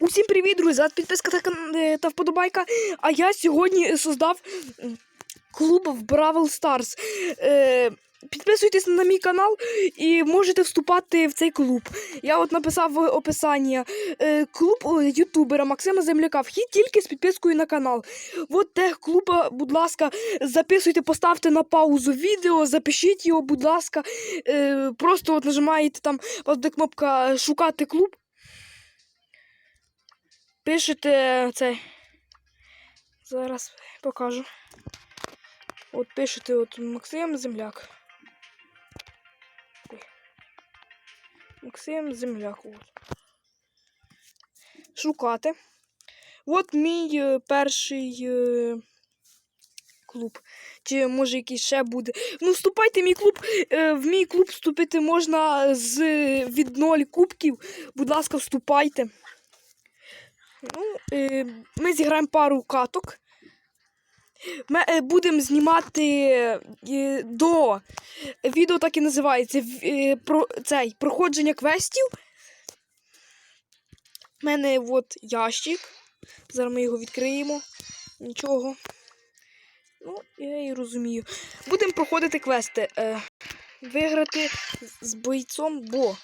Усім привіт, друзі! Підписка та, е, та вподобайка. А я сьогодні создав клуб в Бравл Старс. Е, підписуйтесь на мій канал і можете вступати в цей клуб. Я от написав в описанні е, клуб ютубера Максима Земляка. Вхід тільки з підпискою на канал. От те клуба, будь ласка, записуйте, поставте на паузу відео, запишіть його, будь ласка. Е, просто от нажимаєте там, вас буде кнопка шукати клуб. Пишете цей. Зараз покажу. От пишете от Максим Земляк. Ой. Максим Земляк. От. Шукати. От мій е, перший е, клуб. Чи може якийсь ще буде. Ну, вступайте в мій клуб. Е, в мій клуб вступити можна з від 0 кубків. Будь ласка, вступайте. Ну, е, ми зіграємо пару каток. Ми е, будемо знімати е, до відео так і називається е, про цей проходження квестів. У мене от ящик. Зараз ми його відкриємо. Нічого. Ну, я і розумію. Будемо проходити квести. Е, виграти з бойцом бо.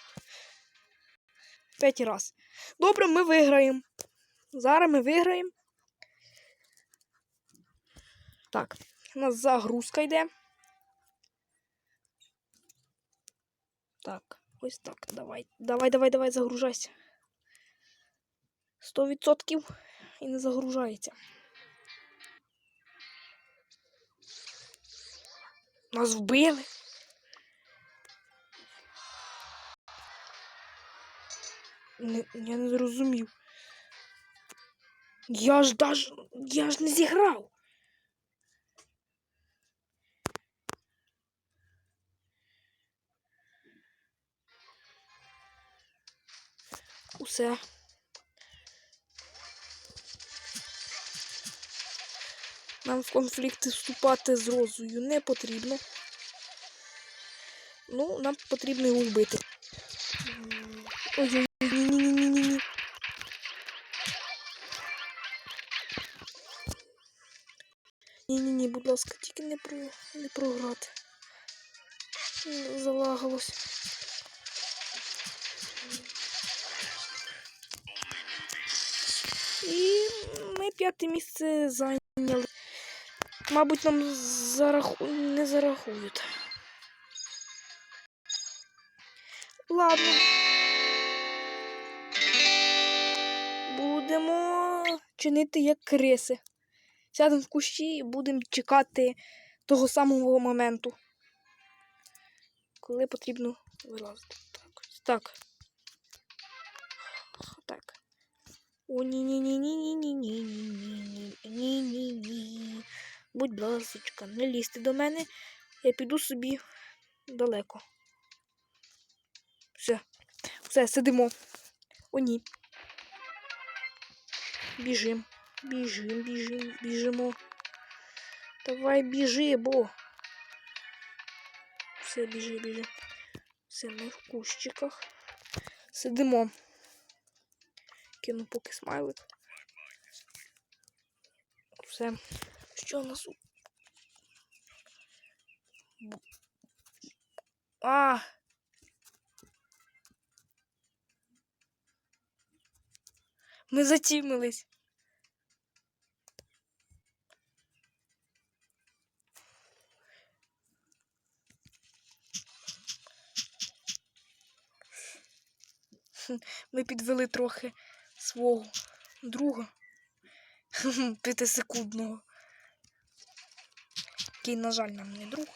П'ять раз. Добре, ми виграємо. Зараз ми виграємо. Так, у нас загрузка йде. Так, ось так. Давай. Давай, давай, давай, загружайся. 100% і не загружається. Нас вбили. Не, я не зрозумів. Я ж даже. Я ж не зіграв. Усе. Нам в конфлікти вступати з розою не потрібно. Ну, нам потрібно його вбити. Ой-ой, Ні-ні-ні, будь ласка, тільки не про не програти. Залагалось. І ми п'яте місце зайняли. Мабуть, нам зараху... не зарахують. Ладно. Будемо чинити як криси. Сядемо в кущі і будемо чекати того самого моменту. Коли потрібно вилазити. Так. Так. Так. О, ні ні ні ні ні ні ні ні ні ні ні ні Будь ласочка, не лізьте до мене. Я піду собі далеко. Все. Все, сидимо. О, ні. Біжим. Біжим, біжим, біжимо. Давай біжи, бо. Все, біжи, біжи. Все, ми в кущиках. Сидимо. Кину поки смайлик. Все. Що у нас? А. Ми затімились. Ми підвели трохи свого друга п'ятисекундного. Який, на жаль, нам не друг.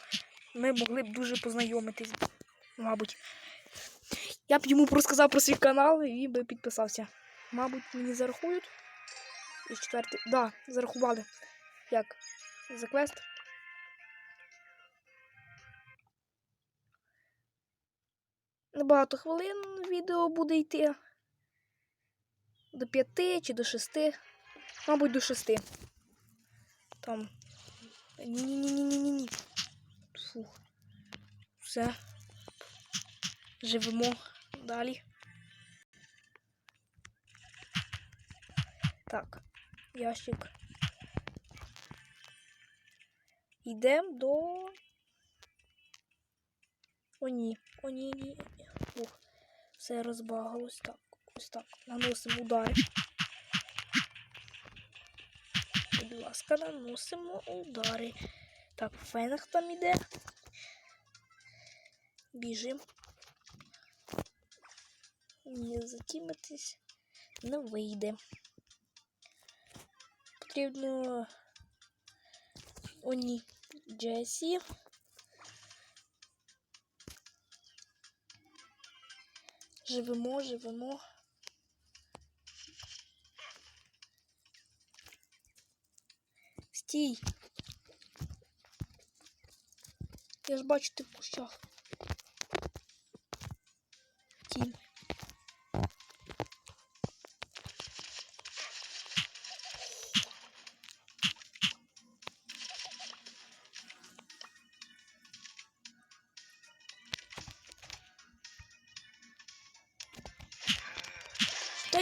Ми могли б дуже познайомитись, мабуть. Я б йому розказав про свій канал і він би підписався. Мабуть, мені зарахують. І четвертий. Да, зарахували. Як? За квест. Небагато хвилин відео буде йти. До п'яти чи до шести. Мабуть, до шести. Там. Ні-ні-ні-ні-ні-ні. Фух. Все. Живемо далі. Так, ящик. Йдемо до. О, ні. О, ні, ні. Все розбагалось. Так, ось так. Наносимо удари. Будь ласка, наносимо удари. Так, фенах там іде. Біжим. Ні, затімитись не вийде. Потрібно. О, ні. Джесі. Живемо, живемо. Стій. Я ж бачу, ти в кущах. Тінь.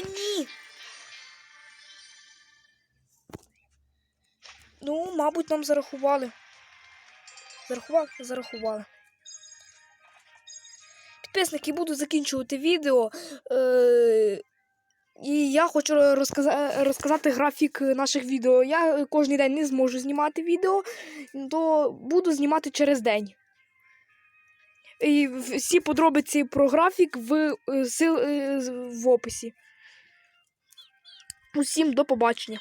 Ні. Ну, мабуть, нам зарахували. Зарахували? Зарахували. Підписники, буду закінчувати відео. Е- і я хочу розказа- розказати графік наших відео. Я кожен день не зможу знімати відео, то буду знімати через день. І всі подробиці про графік в, е, е, в описі. Усім до побачення.